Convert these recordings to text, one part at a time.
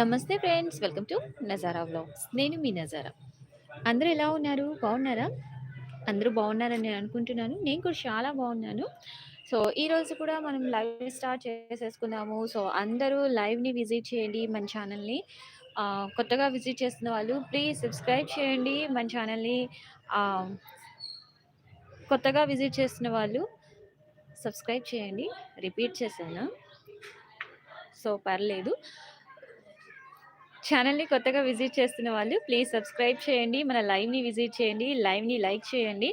నమస్తే friends welcome to Nazara vlogs. నేను మీ నజారా. అందరూ ఎలా ఉన్నారు? బాగున్నారా? అందరూ బాగున్నారని నేను అనుకుంటున్నాను. నేను కూడా చాలా బాగున్నాను. సో ఈ రోజు కూడా మనం లైవ్ స్టార్ట్ చేసేసుకుందాము. సో అందరూ లైవ్ని విజిట్ చేయండి మన ఛానల్ని. కొత్తగా విజిట్ చేస్తున్న వాళ్ళు ప్లీజ్ సబ్స్క్రైబ్ చేయండి మన ఛానల్ని. కొత్తగా విజిట్ చేస్తున్న వాళ్ళు సబ్స్క్రైబ్ చేయండి. రిపీట్ చేశాను? సో పర్లేదు. ఛానల్‌ని కొత్తగా విజిట్ చేస్తున్న వాళ్ళు ప్లీజ్ సబ్స్క్రైబ్ చేయండి. మన లైవ్‌ని విజిట్ చేయండి. లైవ్‌ని లైక్ చేయండి.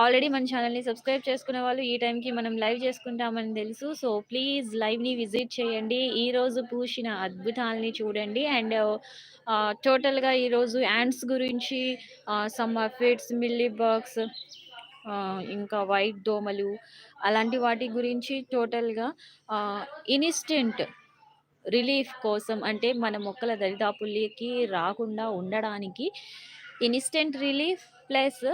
ఆల్రెడీ మన ఛానల్‌ని సబ్స్క్రైబ్ చేసుకున్న వాళ్ళు ఈ టైంకి మనం లైవ్ చేసుకుంటామని తెలుసు. సో, ప్లీజ్ లైవ్‌ని విజిట్ చేయండి. ఈరోజు పూసిన అద్భుతాల్ని చూడండి. అండ్ టోటల్‌గా ఈరోజు యాండ్స్ గురించి సమ్ అఫిట్స్ మిల్లీ బాక్స్ ఇంకా వైట్ దోమలు అలాంటి వాటి గురించి టోటల్‌గా ఇన్స్టెంట్ రిలీఫ్ కోసం అంటే మన మొక్కల దరిదాపుల్లోకి రాకుండా ఉండడానికి ఇన్స్టెంట్ రిలీఫ్ ప్లస్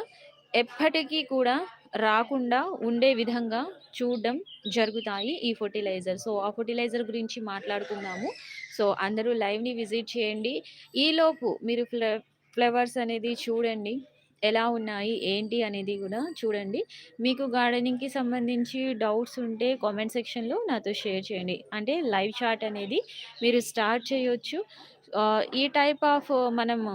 ఎప్పటికీ కూడా రాకుండా ఉండే విధంగా చూడడం జరుగుతాయి ఈ ఫర్టిలైజర్ సో, ఆ ఫర్టిలైజర్ గురించి మాట్లాడుకుందాము. సో, అందరూ లైవ్‌ని విజిట్ చేయండి. ఈలోపు మీరు ఫ్ల ఫ్లవర్స్ అనేది చూడండి. ఎలా ఉన్నాయి, ఏంటి అనేది కూడా చూడండి. మీకు గార్డెనింగ్‌కి సంబంధించి డౌట్స్ ఉంటే కామెంట్ సెక్షన్‌లో నాతో షేర్ చేయండి. అంటే లైవ్ చాట్ అనేది మీరు స్టార్ట్ చేయొచ్చు. ఈ టైప్ ఆఫ్ మనము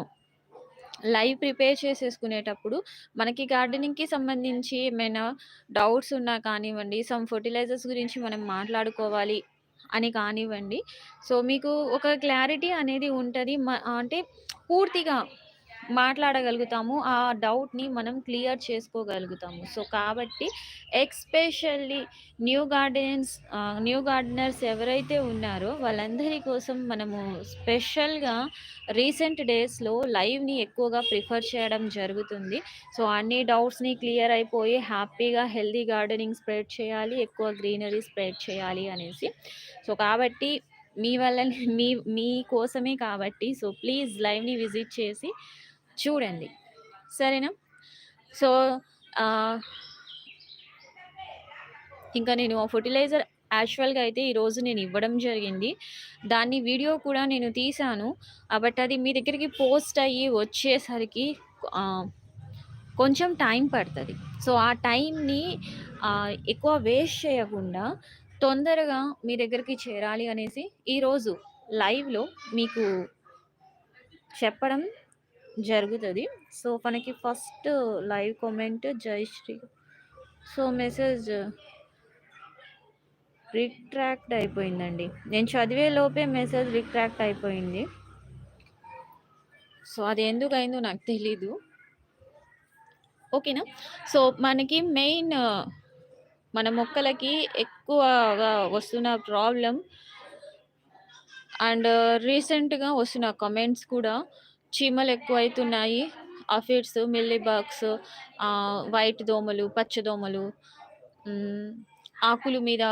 లైవ్ ప్రిపేర్ చేసేసుకునేటప్పుడు మనకి గార్డెనింగ్‌కి సంబంధించి ఏమైనా డౌట్స్ ఉన్నా కానివ్వండి, సమ్ ఫర్టిలైజర్స్ గురించి మనం మాట్లాడుకోవాలి అని కానివ్వండి. సో, మీకు ఒక క్లారిటీ అనేది ఉంటుంది అంటే పూర్తిగా మాట్లాడగలుగుతాము. ఆ డౌట్‌ని మనం క్లియర్ చేసుకోగలుగుతాము. సో, కాబట్టి especially new gardens new gardeners ఎవరైతే ఉన్నారో వాళ్ళందరి కోసం మనము స్పెషల్‌గా రీసెంట్ డేస్‌లో లైవ్‌ని ఎక్కువగా ప్రిఫర్ చేయడం జరుగుతుంది. సో, అన్ని డౌట్స్‌ని క్లియర్ అయిపోయి హ్యాపీగా హెల్దీ గార్డెనింగ్ స్ప్రెడ్ చేయాలి. ఎక్కువ గ్రీనరీ స్ప్రెడ్ చేయాలి అనేసి. సో, కాబట్టి మీ వల్ల మీ మీ కోసమే కాబట్టి సో, ప్లీజ్ లైవ్‌ని విజిట్ చేసి చూడండి. సరేనా? సో, ఇంకా నేను ఆ యాక్చువల్‌గా అయితే ఈరోజు నేను ఇవ్వడం జరిగింది. దాన్ని వీడియో కూడా నేను తీశాను. బట్ అది మీ దగ్గరికి పోస్ట్ అయ్యి వచ్చేసరికి కొంచెం టైం పడుతుంది సో, ఆ టైంని ఎక్కువ వేస్ట్ చేయకుండా తొందరగా మీ దగ్గరికి చేరాలి అనేసి ఈరోజు లైవ్‌లో మీకు చెప్పడం జరుగుతుంది సో, మనకి first live comment Jayashree. So, message retract అయిపోయిందండి. నేను చదివే లోపే మెసేజ్ రిట్రాక్ట్ అయిపోయింది. సో, అది ఎందుకయిందో నాకు తెలీదు. ఓకేనా? సో, మనకి మెయిన్ మన మొక్కలకి ఎక్కువగా వస్తున్న ప్రాబ్లం అండ్ రీసెంట్‌గా వస్తున్న కమెంట్స్ కూడా చీమలు ఎక్కువైతున్నాయి. అఫిడ్స్, మిల్లీ బగ్స్ వైట్ దోమలు, పచ్చ దోమలు ఆకులు ఆకుల మీద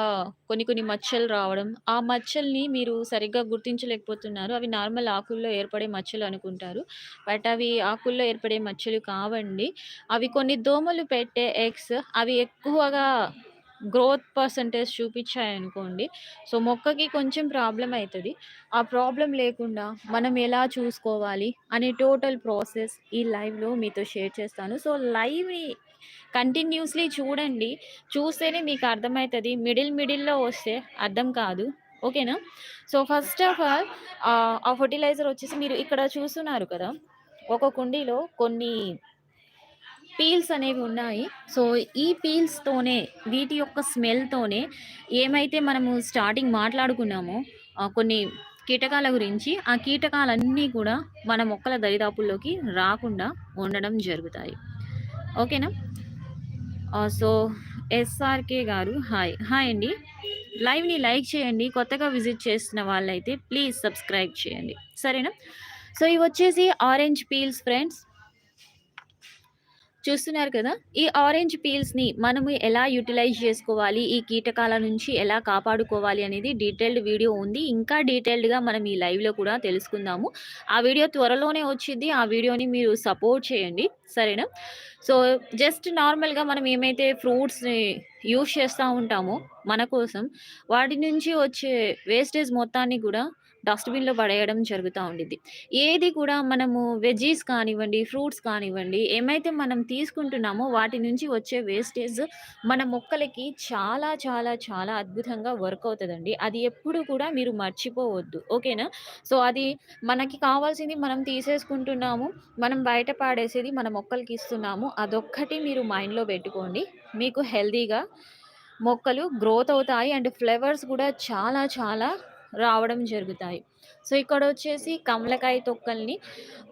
కొన్ని కొన్ని మచ్చలు రావడం. ఆ మచ్చల్ని మీరు సరిగ్గా గుర్తించలేకపోతున్నారు. అవి నార్మల్ ఆకుల్లో ఏర్పడే మచ్చలు అనుకుంటారు. బట్ అవి ఆకుల్లో ఏర్పడే మచ్చలు కావండి. అవి కొన్ని దోమలు పెట్టే ఎగ్స్ అవి ఎక్కువగా గ్రోత్ పర్సంటేజ్ చూపించాయనుకోండి సో, మొక్కకి కొంచెం ప్రాబ్లం అవుతుంది ఆ ప్రాబ్లం లేకుండా మనం ఎలా చూసుకోవాలి అనే టోటల్ ప్రాసెస్ ఈ లైవ్‌లో మీతో షేర్ చేస్తాను. సో, లైవ్‌ని కంటిన్యూస్‌లీ చూడండి. చూస్తేనే మీకు అర్థమవుతుంది మిడిల్ మిడిల్‌లో వస్తే అర్థం కాదు. ఓకేనా? సో, ఫస్ట్ ఆఫ్ ఆల్ ఆ ఫర్టిలైజర్ వచ్చేసి మీరు ఇక్కడ చూస్తున్నారు కదా! ఒక కుండీలో కొన్ని పీల్స్ అనేవి ఉన్నాయి. సో, ఈ పీల్స్‌తోనే వీటి యొక్క స్మెల్‌తోనే ఏమైతే మనము స్టార్టింగ్ మాట్లాడుకున్నామో కొన్ని కీటకాల గురించి, ఆ కీటకాలన్నీ కూడా మన మొక్కల దరిదాపుల్లోకి రాకుండా ఉండడం జరుగుతాయి. ఓకేనా? సో, ఎస్ఆర్‌కే గారు హాయ్. హాయ్ అండి. లైవ్‌ని లైక్ చేయండి. కొత్తగా విజిట్ చేస్తున్న వాళ్ళైతే ప్లీజ్ సబ్స్క్రైబ్ చేయండి. సరేనా? సో, ఇవొచ్చేసి ఆరెంజ్ పీల్స్ ఫ్రెండ్స్. చూస్తున్నారు కదా! ఈ ఆరెంజ్ పీల్స్‌ని మనము ఎలా యుటిలైజ్ చేసుకోవాలి, ఈ కీటకాల నుంచి ఎలా కాపాడుకోవాలి అనేది డీటెయిల్డ్ వీడియో ఉంది. ఇంకా డీటెయిల్డ్‌గా మనం ఈ లైవ్‌లో కూడా తెలుసుకుందాము. ఆ వీడియో త్వరలోనే వచ్చిద్ది. ఆ వీడియోని మీరు సపోర్ట్ చేయండి. సరేనా? సో, జస్ట్ నార్మల్‌గా మనం ఏమైతే ఫ్రూట్స్‌ని యూజ్ చేస్తూ ఉంటామో మన కోసం, వాటి నుంచి వచ్చే వేస్టేజ్ మొత్తాన్ని కూడా డస్ట్‌బిన్‌లో పడేయడం జరుగుతూ ఉండిద్ది. ఏది కూడా మనము వెజీస్ కానివ్వండి, ఫ్రూట్స్ కానివ్వండి, ఏమైతే మనం తీసుకుంటున్నామో వాటి నుంచి వచ్చే వేస్టేజ్ మన మొక్కలకి చాలా, చాలా, చాలా అద్భుతంగా వర్క్ అవుతుందండి అది ఎప్పుడు కూడా మీరు మర్చిపోవద్దు. ఓకేనా? సో, అది మనకి కావాల్సింది మనం తీసేసుకుంటున్నాము. మనం బయట పాడేసేది మన మొక్కలకి ఇస్తున్నాము. అదొక్కటి మీరు మైండ్‌లో పెట్టుకోండి. మీకు హెల్తీగా మొక్కలు గ్రోత్ అవుతాయి. అండ్ ఫ్లేవర్స్ కూడా చాలా, చాలా రావడం జరుగుతాయి. సో, ఇక్కడ వచ్చేసి కమలకాయ తొక్కల్ని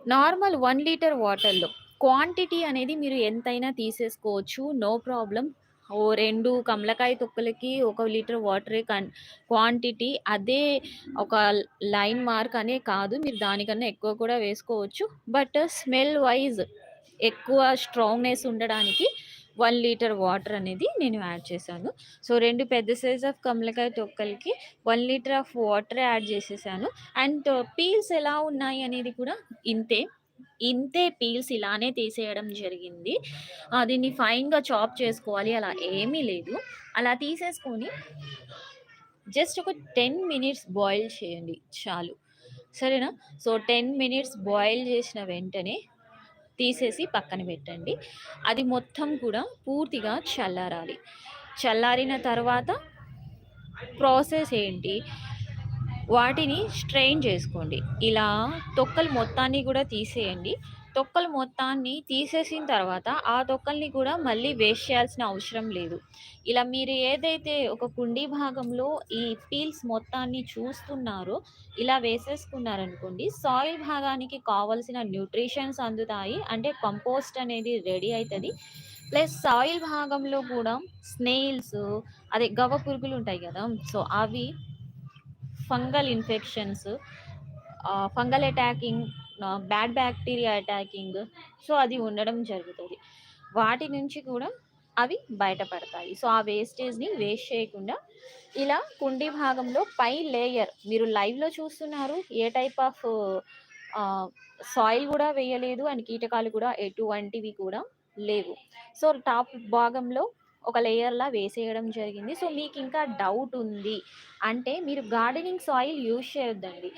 నార్మల్ వన్ లీటర్ వాటర్‌లో క్వాంటిటీ అనేది మీరు ఎంతైనా తీసేసుకోవచ్చు. నో ప్రాబ్లం ఓ రెండు కమలకాయ తొక్కలకి ఒక లీటర్ వాటరే కన్ క్వాంటిటీ. అదే ఒక లైన్ మార్క్ అనే కాదు. మీరు దానికన్నా ఎక్కువ కూడా వేసుకోవచ్చు. బట్ స్మెల్ వైజ్ ఎక్కువ స్ట్రాంగ్‌నెస్ ఉండడానికి వన్ లీటర్ వాటర్ అనేది నేను యాడ్ చేశాను. సో, రెండు పెద్ద సైజ్ ఆఫ్ కమలకాయ తొక్కలకి one litre of water add చేసేసాను. అండ్ పీల్స్ ఎలా ఉన్నాయి అనేది కూడా ఇంతే. ఇంతే పీల్స్ ఇలానే తీసేయడం జరిగింది. దీన్ని ఫైన్‌గా చాప్ చేసుకోవాలి అలా ఏమీ లేదు. అలా తీసేసుకొని జస్ట్ ఒక 10 మినిట్స్ బాయిల్ చేయండి చాలు. సరేనా? సో, 10 మినిట్స్ బాయిల్ చేసిన వెంటనే తీసేసి పక్కన పెట్టండి. అది మొత్తం కూడా పూర్తిగా చల్లారాలి. చల్లారిన తర్వాత ప్రాసెస్ ఏంటి? వాటిని స్ట్రెయిన్ చేసుకోండి. ఇలా తొక్కలు మొత్తాన్ని కూడా తీసేయండి. తొక్కలు మొత్తాన్ని తీసేసిన తర్వాత ఆ తొక్కల్ని కూడా మళ్ళీ వేస్ట్ చేయాల్సిన అవసరం లేదు. ఇలా మీరు ఏదైతే ఒక కుండీ భాగంలో ఈ పీల్స్ మొత్తాన్ని చూస్తున్నారో ఇలా వేసేసుకున్నారనుకోండి, సాయిల్ భాగానికి కావాల్సిన న్యూట్రిషన్స్ అందుతాయి. అంటే కంపోస్ట్ అనేది రెడీ అవుతుంది ప్లస్ సాయిల్ భాగంలో కూడా స్నేయిల్స్ అదే గవ్వ పురుగులుంటాయి కదా సో, అవి fungal infections fungal attacking bad bacteria attacking so, అది ఉండడం జరుగుతుంది వాటి నుంచి కూడా అవి బయటపడతాయి. సో, ఆ వేస్టేజ్‌ని వేస్ట్ చేయకుండా ఇలా కుండీ భాగంలో పై లేయర్ మీరు లైవ్‌లో చూస్తున్నారు. ఏ టైప్ ఆఫ్ సాయిల్ కూడా వేయలేదు. అండ్ కీటకాలు కూడా ఎటువంటివి కూడా లేవు. సో, టాప్ భాగంలో ఒక లేయర్‌లా వేసేయడం జరిగింది. సో, మీకు ఇంకా డౌట్ ఉంది అంటే మీరు గార్డెనింగ్ సాయిల్ యూజ్ చేయొద్దండి.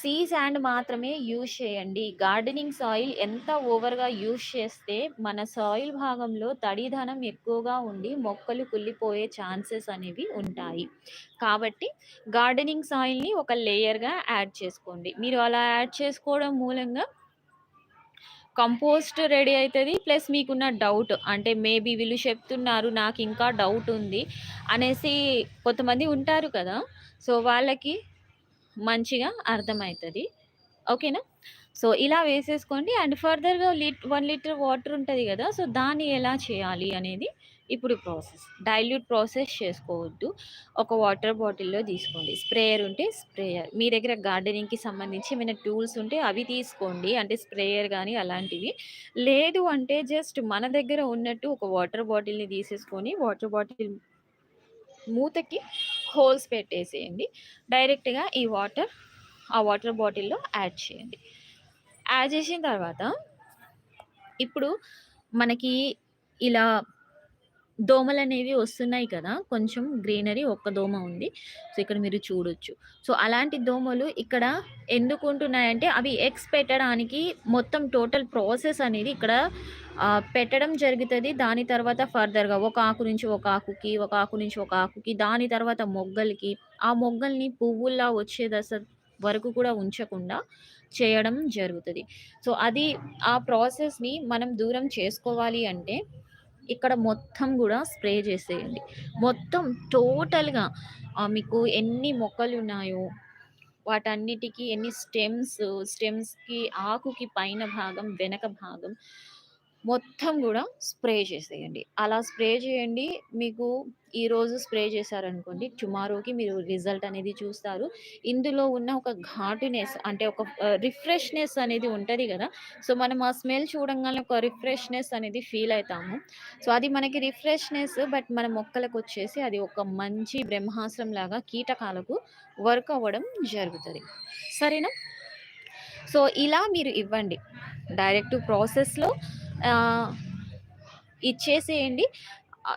సీ శాండ్ మాత్రమే యూజ్ చేయండి. గార్డెనింగ్ సాయిల్ ఎంత ఓవర్‌గా యూజ్ చేస్తే మన సాయిల్ భాగంలో తడిదనం ఎక్కువగా ఉండి మొక్కలు కుళ్ళిపోయే ఛాన్సెస్ అనేవి ఉంటాయి. కాబట్టి గార్డెనింగ్ సాయిల్‌ని ఒక లేయర్‌గా యాడ్ చేసుకోండి. మీరు అలా యాడ్ చేసుకోవడం మూలంగా కంపోస్ట్ రెడీ అవుతుంది ప్లస్ మీకున్న డౌట్ అంటే మేబీ వీళ్ళు చెప్తున్నారు నాకు ఇంకా డౌట్ ఉంది అనేసి కొంతమంది ఉంటారు కదా! సో, వాళ్ళకి మంచిగా అర్థమవుతుంది ఓకేనా? సో, ఇలా వేసేసుకోండి. అండ్ ఫర్దర్‌గా లీట్ వన్ లీటర్ వాటర్ ఉంటుంది కదా సో, దాన్ని ఎలా చేయాలి అనేది ఇప్పుడు ప్రాసెస్. డైల్యూట్ ప్రాసెస్ చేసుకోవద్దు. ఒక వాటర్ బాటిల్‌లో తీసుకోండి. స్ప్రేయర్ ఉంటే స్ప్రేయర్. మీ దగ్గర గార్డెనింగ్‌కి సంబంధించి ఏమైనా టూల్స్ ఉంటే అవి తీసుకోండి. అంటే స్ప్రేయర్ కానీ అలాంటివి. లేదు అంటే జస్ట్ మన దగ్గర ఉన్నట్టు ఒక వాటర్ బాటిల్‌ని తీసేసుకొని వాటర్ బాటిల్ మూతకి హోల్స్ పెట్టేసేయండి. డైరెక్ట్‌గా ఈ వాటర్ ఆ వాటర్ బాటిల్‌లో యాడ్ చేయండి. యాడ్ చేసిన తర్వాత ఇప్పుడు మనకి ఇలా దోమలు అనేవి వస్తున్నాయి కదా! కొంచెం గ్రీనరీ ఒక్క దోమ ఉంది. సో, ఇక్కడ మీరు చూడొచ్చు. సో, అలాంటి దోమలు ఇక్కడ ఎందుకు ఉంటున్నాయంటే అవి ఎగ్స్ పెట్టడానికి మొత్తం టోటల్ ప్రాసెస్ అనేది ఇక్కడ పెట్టడం జరుగుతుంది దాని తర్వాత ఫర్దర్‌గా ఒక ఆకు నుంచి ఒక ఆకుకి, ఒక ఆకు నుంచి ఒక ఆకుకి, దాని తర్వాత మొగ్గలకి, ఆ మొగ్గల్ని పువ్వుల్లా వచ్చే దశ వరకు కూడా ఉంచకుండా చేయడం జరుగుతుంది సో, అది ఆ ప్రాసెస్‌ని మనం దూరం చేసుకోవాలి అంటే ఇక్కడ మొత్తం కూడా స్ప్రే చేసేయండి. మొత్తం టోటల్‌గా మీకు ఎన్ని మొక్కలు ఉన్నాయో వాటన్నిటికి ఎన్ని స్టెమ్స్, స్టెమ్స్‌కి ఆకుకి పైన భాగం, వెనక భాగం మొత్తం కూడా స్ప్రే చేసేయండి. అలా స్ప్రే చేయండి. మీకు ఈరోజు స్ప్రే చేశారనుకోండి, టుమారోకి మీరు రిజల్ట్ అనేది చూస్తారు. ఇందులో ఉన్న ఒక ఘాటునెస్ అంటే ఒక రిఫ్రెష్‌నెస్ అనేది ఉంటుంది కదా సో, మనం ఆ స్మెల్ చూడంగానే ఒక రిఫ్రెష్‌నెస్ అనేది ఫీల్ అవుతాము సో, అది మనకి రిఫ్రెష్‌నెస్ బట్ మన మొక్కలకొచ్చేసి అది ఒక మంచి బ్రహ్మాస్త్రంలాగా కీటకాలకు వర్క్ అవ్వడం జరుగుతుంది సరేనా? సో, ఇలా మీరు ఇవ్వండి. డైరెక్ట్ ప్రాసెస్‌లో ఇచ్చేసేయండి.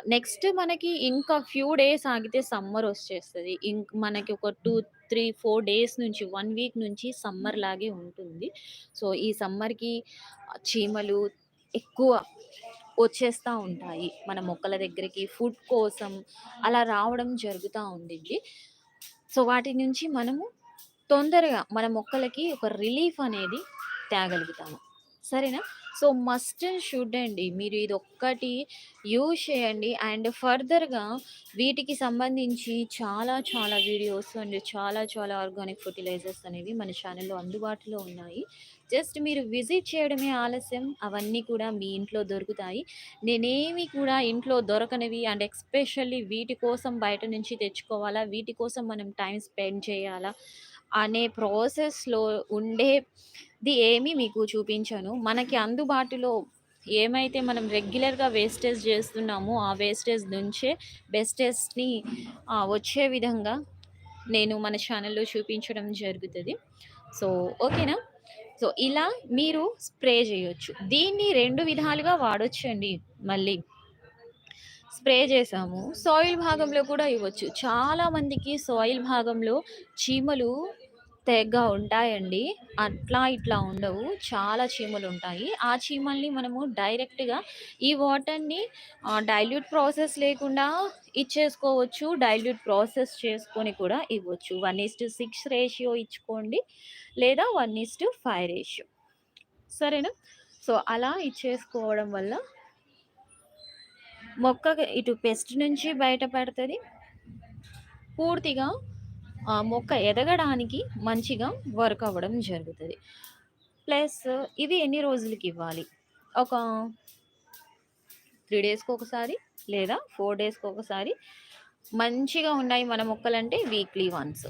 నెక్స్ట్ మనకి ఇంకా ఫ్యూ డేస్ ఆగితే సమ్మర్ వచ్చేస్తుంది ఇంక్ మనకి ఒక 2, 3, 4 డేస్ నుంచి వన్ వీక్ నుంచి సమ్మర్ లాగే ఉంటుంది. సో, ఈ సమ్మర్‌కి చీమలు ఎక్కువ వచ్చేస్తూ ఉంటాయి. మన మొక్కల దగ్గరికి ఫుడ్ కోసం అలా రావడం జరుగుతూ ఉండిద్ది. సో, వాటి నుంచి మనము తొందరగా మన మొక్కలకి ఒక రిలీఫ్ అనేది తేగలుగుతాము. సరేనా? సో, మస్ట్ అండ్ షుడ్ అండి. మీరు ఇది ఒక్కటి యూజ్ చేయండి. అండ్ ఫర్దర్‌గా వీటికి సంబంధించి చాలా చాలా వీడియోస్ అండ్ చాలా చాలా ఆర్గానిక్ ఫర్టిలైజర్స్ అనేవి మన ఛానల్లో అందుబాటులో ఉన్నాయి. జస్ట్ మీరు విజిట్ చేయడమే ఆలస్యం. అవన్నీ కూడా మీ ఇంట్లో దొరుకుతాయి. నేనేమి కూడా ఇంట్లో దొరకనివి అండ్ ఎక్స్పెషల్లీ వీటి కోసం బయట నుంచి తెచ్చుకోవాలా? వీటి కోసం మనం టైం స్పెండ్ చేయాలా? అనే ప్రాసెస్‌లో ఉండే ఇది ఏమీ మీకు చూపించను. మనకి అందుబాటులో ఏమైతే మనం రెగ్యులర్‌గా వేస్టేజ్ చేస్తున్నామో, ఆ వేస్టేజ్ నుంచే బెస్టెస్ట్‌ని వచ్చే విధంగా నేను మన ఛానల్లో చూపించడం జరుగుతుంది సో, ఓకేనా? సో, ఇలా మీరు స్ప్రే చేయొచ్చు. దీన్ని రెండు విధాలుగా వాడొచ్చండి మళ్ళీ. స్ప్రే చేసాము సాయిల్ భాగంలో కూడా ఇవ్వచ్చు. చాలా మందికి సాయిల్ భాగంలో చీమలు తెగ్గా ఉంటాయండి. అట్లా ఇట్లా ఉండవు. చాలా చీమలు ఉంటాయి ఆ చీమల్ని మనము డైరెక్ట్‌గా ఈ వాటర్‌ని డైల్యూట్ ప్రాసెస్ లేకుండా ఇచ్చేసుకోవచ్చు. డైల్యూట్ ప్రాసెస్ చేసుకొని కూడా ఇవ్వచ్చు. 1:6 రేషియో ఇచ్చుకోండి. లేదా 1:5 రేషియో. సరేనా? సో, అలా ఇచ్చేసుకోవడం వల్ల మొక్క ఇటు పెస్ట్ నుంచి బయటపడుతుంది పూర్తిగా మొక్క ఎదగడానికి మంచిగా వర్క్ అవ్వడం జరుగుతుంది ప్లస్ ఇవి ఎన్ని రోజులకి ఇవ్వాలి ఒక త్రీ డేస్కి ఒకసారి లేదా ఫోర్ డేస్కి ఒకసారి మంచిగా ఉన్నాయి మన మొక్కలంటే వీక్లీ వన్స్.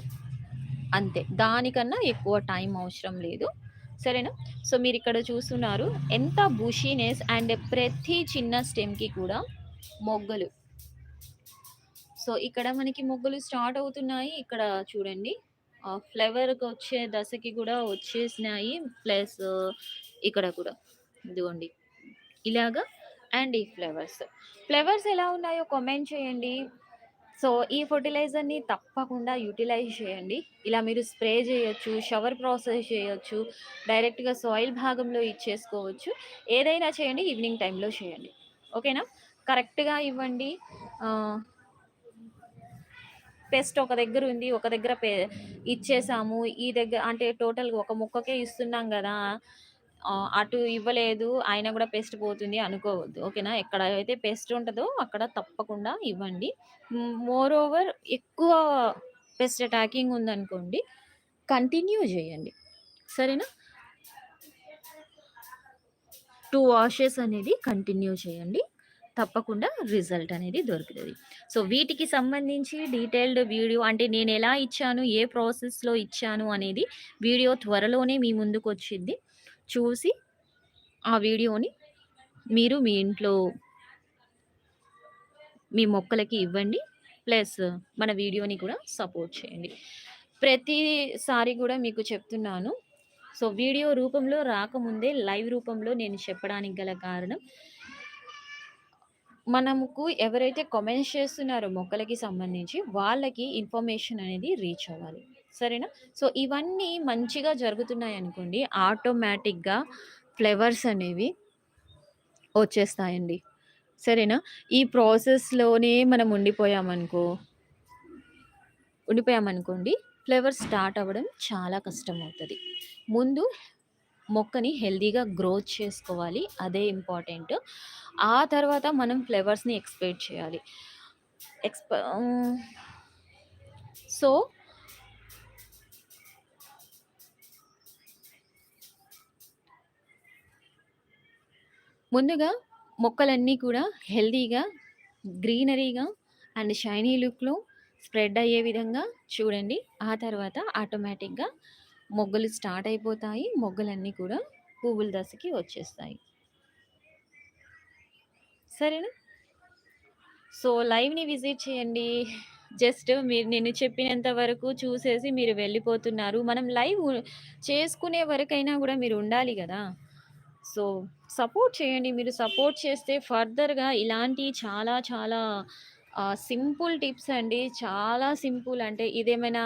అంతే. దానికన్నా ఎక్కువ టైం అవసరం లేదు. సరేనా? సో, మీరు ఇక్కడ చూస్తున్నారు. ఎంత బుషీనెస్ అండ్ ప్రతి చిన్న స్టెమ్‌కి కూడా మొగ్గలు. సో, ఇక్కడ మనకి మొగ్గలు స్టార్ట్ అవుతున్నాయి. ఇక్కడ చూడండి. ఫ్లేవర్కి వచ్చే దశకి కూడా వచ్చేసినాయి. ప్లస్ ఇక్కడ కూడా. ఇదిగోండి. ఇలాగా అండ్ ఈ ఫ్లేవర్స్ ఫ్లేవర్స్ ఎలా ఉన్నాయో కామెంట్ చేయండి. సో, ఈ ఫర్టిలైజర్ని తప్పకుండా యుటిలైజ్ చేయండి. ఇలా మీరు స్ప్రే చేయొచ్చు. షవర్ ప్రాసెస్ చేయొచ్చు. డైరెక్ట్‌గా సాయిల్ భాగంలో ఇచ్చేసుకోవచ్చు. ఏదైనా చేయండి. ఈవినింగ్ టైంలో చేయండి. ఓకేనా? కరెక్ట్‌గా ఇవ్వండి. పెస్ట్ ఒక దగ్గర ఉంది ఒక దగ్గర పే ఇచ్చేసాము. ఈ దగ్గర అంటే టోటల్‌గా ఒక మొక్కకే ఇస్తున్నాం కదా అటు ఇవ్వలేదు. అయినా కూడా పెస్ట్ పోతుంది అనుకోవద్దు. ఓకేనా? ఎక్కడైతే పెస్ట్ ఉంటదో అక్కడ తప్పకుండా ఇవ్వండి. మోర్ ఓవర్ ఎక్కువ పెస్ట్ అటాకింగ్ ఉందనుకోండి కంటిన్యూ చేయండి సరేనా? టూ వాషెస్ అనేది కంటిన్యూ చేయండి. తప్పకుండా రిజల్ట్ అనేది దొరుకుతుంది సో, వీటికి సంబంధించి డీటెయిల్డ్ వీడియో అంటే నేను ఎలా ఇచ్చాను, ఏ ప్రాసెస్‌లో ఇచ్చాను అనేది వీడియో త్వరలోనే మీ ముందుకొచ్చిద్ది. చూసి ఆ వీడియోని మీరు మీ ఇంట్లో మీ మొక్కలకి ఇవ్వండి. ప్లస్ మన వీడియోని కూడా సపోర్ట్ చేయండి. ప్రతిసారి కూడా మీకు చెప్తున్నాను. సో, వీడియో రూపంలో రాకముందే లైవ్ రూపంలో నేను చెప్పడానికి గల కారణం మనకు ఎవరైతే కామెంట్స్ చేస్తున్నారో మొక్కలకి సంబంధించి వాళ్ళకి ఇన్ఫర్మేషన్ అనేది రీచ్ అవ్వాలి. సరేనా? సో, ఇవన్నీ మంచిగా జరుగుతున్నాయి అనుకోండి ఆటోమేటిక్‌గా ఫ్లేవర్స్ అనేవి వచ్చేస్తాయండి. సరేనా? ఈ ప్రాసెస్‌లోనే మనం ఉండిపోయామనుకో ఉండిపోయామనుకోండి ఫ్లేవర్ స్టార్ట్ అవ్వడం చాలా కష్టం అవుతుంది ముందు మొక్కని హెల్తీగా గ్రోత్ చేసుకోవాలి. అదే ఇంపార్టెంట్. ఆ తర్వాత మనం ఫ్లేవర్స్ని ఎక్స్‌పెక్ట్ చేయాలి. ఎక్స్‌ప సో ముందుగా మొక్కలన్నీ కూడా హెల్తీగా, గ్రీనరీగా అండ్ షైనీ లుక్‌లో స్ప్రెడ్ అయ్యే విధంగా చూడండి. ఆ తర్వాత ఆటోమేటిక్‌గా మొగ్గలు స్టార్ట్ అయిపోతాయి. మొగ్గలన్నీ కూడా పువ్వుల దశకి వచ్చేస్తాయి. సరేనా? సో, లైవ్‌ని విజిట్ చేయండి. జస్ట్ మీరు నేను చెప్పినంత వరకు చూసేసి మీరు వెళ్ళిపోతున్నారు. మనం లైవ్ చేసుకునే వరకైనా కూడా మీరు ఉండాలి కదా సో, సపోర్ట్ చేయండి. మీరు సపోర్ట్ చేస్తే ఫర్దర్‌గా ఇలాంటి చాలా చాలా సింపుల్ టిప్స్ అండి. చాలా సింపుల్ అంటే ఇదేమైనా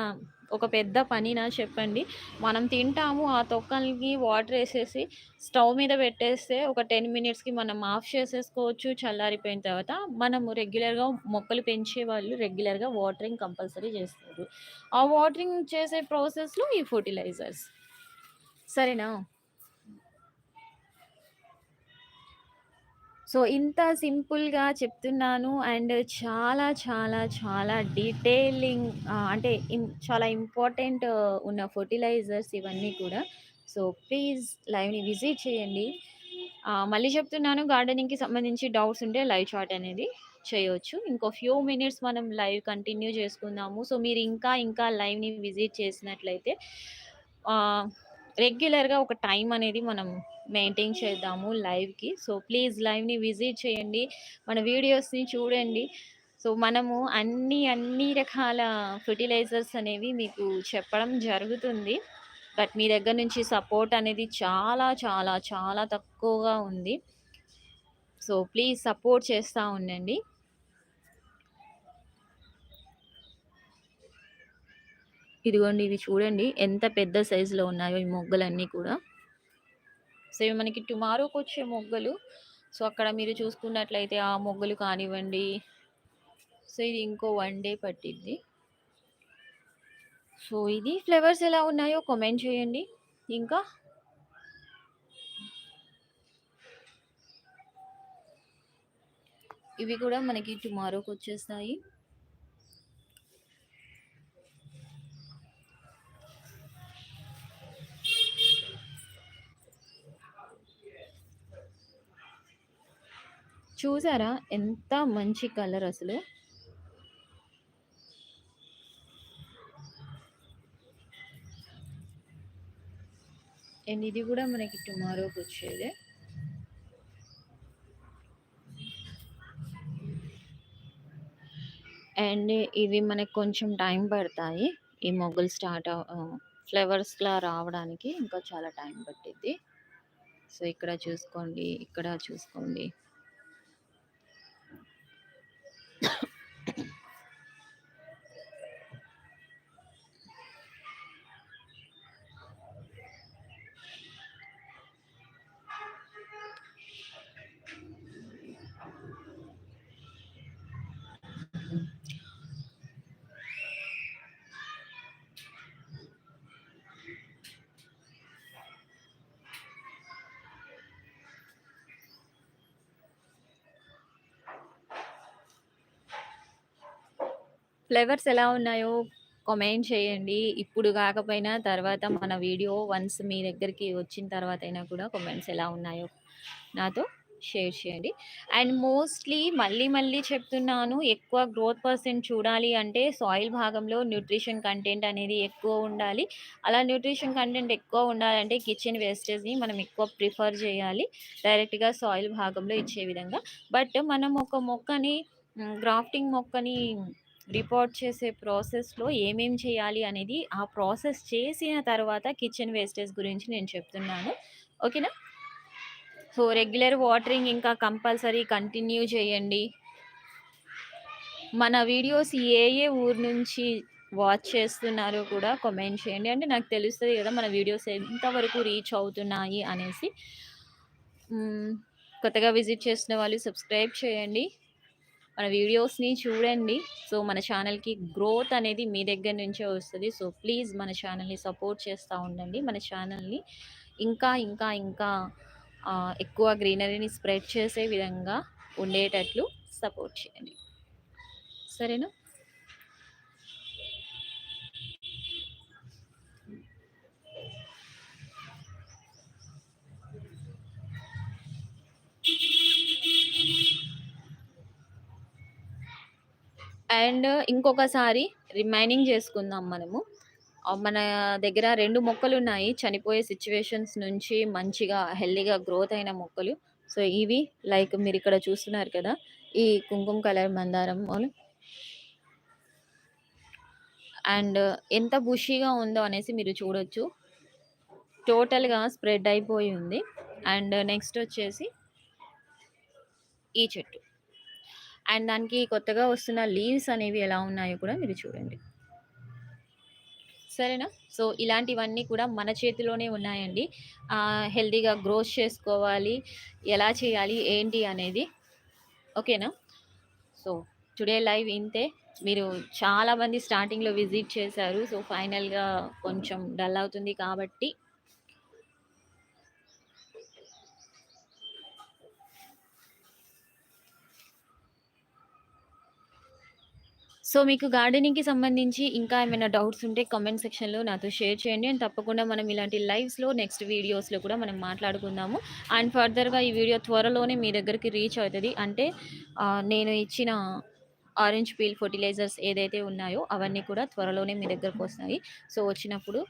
ఒక పెద్ద పనినా చెప్పండి. మనం తింటాము. ఆ తొక్కలకి వాటర్ వేసేసి స్టవ్ మీద పెట్టేస్తే ఒక 10 మినిట్స్‌కి మనం ఆఫ్ చేసేసుకోవచ్చు. చల్లారిపోయిన తర్వాత మనము రెగ్యులర్‌గా మొక్కలు పెంచే వాళ్ళు రెగ్యులర్‌గా వాటరింగ్ కంపల్సరీ చేస్తారు. ఆ వాటరింగ్ చేసే ప్రాసెస్‌లో ఈ ఫర్టిలైజర్స్ సరేనా? సో, ఇంత సింపుల్‌గా చెప్తున్నాను. అండ్ చాలా చాలా చాలా డీటెయిలింగ్ అంటే చాలా ఇంపార్టెంట్ ఉన్న ఫర్టిలైజర్స్ ఇవన్నీ కూడా. సో, ప్లీజ్ లైవ్‌ని విజిట్ చేయండి. మళ్ళీ చెప్తున్నాను గార్డెనింగ్‌కి సంబంధించి డౌట్స్ ఉంటే లైవ్ చాట్ అనేది చేయొచ్చు. ఇంకో ఫ్యూ మినిట్స్ మనం లైవ్ కంటిన్యూ చేసుకుందాము. సో, మీరు ఇంకా ఇంకా లైవ్‌ని విజిట్ చేసినట్లయితే రెగ్యులర్‌గా ఒక టైం అనేది మనం మెయింటైన్ చేద్దాము లైవ్‌కి. సో, ప్లీజ్ లైవ్‌ని విజిట్ చేయండి. మన వీడియోస్‌ని చూడండి. సో, మనము అన్ని అన్ని రకాల ఫెర్టిలైజర్స్ అనేవి మీకు చెప్పడం జరుగుతుంది. బట్ మీ దగ్గర నుంచి సపోర్ట్ అనేది చాలా చాలా చాలా తక్కువగా ఉంది. సో, ప్లీజ్ సపోర్ట్ చేస్తూ ఉండండి. ఇదిగోండి ఇవి చూడండి ఎంత పెద్ద సైజులో ఉన్నాయో ఈ మొగ్గలన్నీ కూడా. సో, ఇవి మనకి టుమారోకొచ్చే మొగ్గలు. సో, అక్కడ మీరు చూసుకున్నట్లయితే ఆ మొగ్గలు కానివ్వండి. సో, ఇది ఇంకో వన్ డే పట్టిద్ది. సో, ఇది ఫ్లేవర్స్ ఎలా ఉన్నాయో కామెంట్ చేయండి. ఇంకా ఇవి కూడా మనకి టుమారోకొచ్చేస్తాయి. చూసారా ఎంత మంచి కలర్ అసలు. అండ్ ఇది కూడా మనకి టుమారోకొచ్చేదే. అండ్ ఇవి మనకు కొంచెం టైం పడతాయి. ఈ మొగ్గులు స్టార్ట్ అవ్ ఫ్లవర్స్‌లా రావడానికి ఇంకా చాలా టైం పట్టిద్ది. సో, ఇక్కడ చూసుకోండి. ఇక్కడ చూసుకోండి. ఫ్లేవర్స్ ఎలా ఉన్నాయో కామెంట్ చేయండి. ఇప్పుడు కాకపోయినా తర్వాత మన వీడియో వన్స్ మీ దగ్గరికి వచ్చిన తర్వాత అయినా కూడా కామెంట్స్ ఎలా ఉన్నాయో నాతో షేర్ చేయండి. అండ్ మోస్ట్‌లీ మళ్ళీ మళ్ళీ చెప్తున్నాను. ఎక్కువ గ్రోత్ పర్సెంట్ చూడాలి అంటే సాయిల్ భాగంలో న్యూట్రిషన్ కంటెంట్ అనేది ఎక్కువ ఉండాలి. అలా న్యూట్రిషన్ కంటెంట్ ఎక్కువ ఉండాలంటే కిచెన్ వేస్టేజ్‌ని మనం ఎక్కువ ప్రిఫర్ చేయాలి. డైరెక్ట్‌గా సాయిల్ భాగంలో ఇచ్చే విధంగా. బట్ మనం ఒక మొక్కని గ్రాఫ్టింగ్ మొక్కని రిపోర్ట్ చేసే ప్రాసెస్‌లో ఏమేం చేయాలి అనేది ఆ ప్రాసెస్ చేసిన తర్వాత కిచెన్ వేస్టేజ్ గురించి నేను చెప్తున్నాను. ఓకేనా? సో, రెగ్యులర్ వాటరింగ్ ఇంకా కంపల్సరీ కంటిన్యూ చేయండి. మన వీడియోస్ ఏ ఏ ఊరు నుంచి వాచ్ చేస్తున్నారో కూడా కామెంట్ చేయండి. అంటే నాకు తెలుస్తుంది కదా! మన వీడియోస్ ఎంతవరకు రీచ్ అవుతున్నాయి అనేసి. కొత్తగా విజిట్ చేసిన వాళ్ళు సబ్స్క్రైబ్ చేయండి. మన వీడియోస్‌ని చూడండి. సో, మన ఛానల్‌కి గ్రోత్ అనేది మీ దగ్గర నుంచే వస్తుంది సో, ప్లీజ్ మన ఛానల్‌ని సపోర్ట్ చేస్తూ ఉండండి. మన ఛానల్‌ని ఇంకా ఇంకా ఇంకా ఎక్కువ గ్రీనరీని స్ప్రెడ్ చేసే విధంగా ఉండేటట్లు సపోర్ట్ చేయండి. సరేనా? అండ్ ఇంకొకసారి రిమైనింగ్ చేసుకుందాం మనము. మన దగ్గర రెండు మొక్కలు ఉన్నాయి చనిపోయే సిచ్యువేషన్స్ నుంచి మంచిగా హెల్దీగా గ్రోత్ అయిన మొక్కలు. సో, ఇవి లైక్ మీరు ఇక్కడ చూస్తున్నారు కదా! ఈ కుంకుమ కలర్ మందారం అండ్ ఎంత బుషీగా ఉందో అనేసి మీరు చూడొచ్చు. టోటల్‌గా స్ప్రెడ్ అయిపోయి ఉంది. అండ్ నెక్స్ట్ వచ్చేసి ఈ చెట్టు. అండ్ దానికి కొత్తగా వస్తున్న లీవ్స్ అనేవి ఎలా ఉన్నాయో కూడా మీరు చూడండి. సరేనా? సో, ఇలాంటివన్నీ కూడా మన చేతిలోనే ఉన్నాయండి. హెల్తీగా గ్రోత్ చేసుకోవాలి. ఎలా చేయాలి? ఏంటి? అనేది. ఓకేనా? సో, టుడే లైవ్ ఇంతే. మీరు చాలామంది స్టార్టింగ్‌లో విజిట్ చేశారు. సో, ఫైనల్‌గా కొంచెం డల్ అవుతుంది కాబట్టి సో, మీకు గార్డెనింగ్‌కి సంబంధించి ఇంకా ఏమైనా డౌట్స్ ఉంటే కామెంట్ సెక్షన్‌లో నాతో షేర్ చేయండి. అండ్ తప్పకుండా మనం ఇలాంటి లైవ్స్‌లో నెక్స్ట్ వీడియోస్‌లో కూడా మనం మాట్లాడుకుందాము. అండ్ ఫర్దర్‌గా ఈ వీడియో త్వరలోనే మీ దగ్గరికి రీచ్ అవుతుంది అంటే నేను ఇచ్చిన ఆరెంజ్ పీల్ ఫర్టిలైజర్స్ ఏదైతే ఉన్నాయో అవన్నీ కూడా త్వరలోనే మీ దగ్గరకొస్తాయి. సో, వచ్చినప్పుడు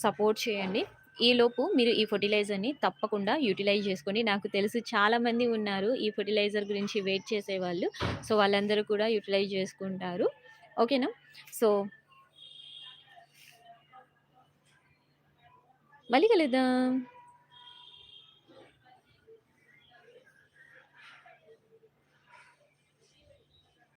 సపోర్ట్ చేయండి. ఈలోపు మీరు ఈ ఫెర్టిలైజర్‌ని తప్పకుండా యుటిలైజ్ చేసుకోండి. నాకు తెలుసు చాలామంది ఉన్నారు ఈ ఫెర్టిలైజర్ గురించి వెయిట్ చేసేవాళ్ళు. సో, వాళ్ళందరూ కూడా యుటిలైజ్ చేసుకుంటారు. ఓకేనా? సో మళ్ళీ కలుద్దాం.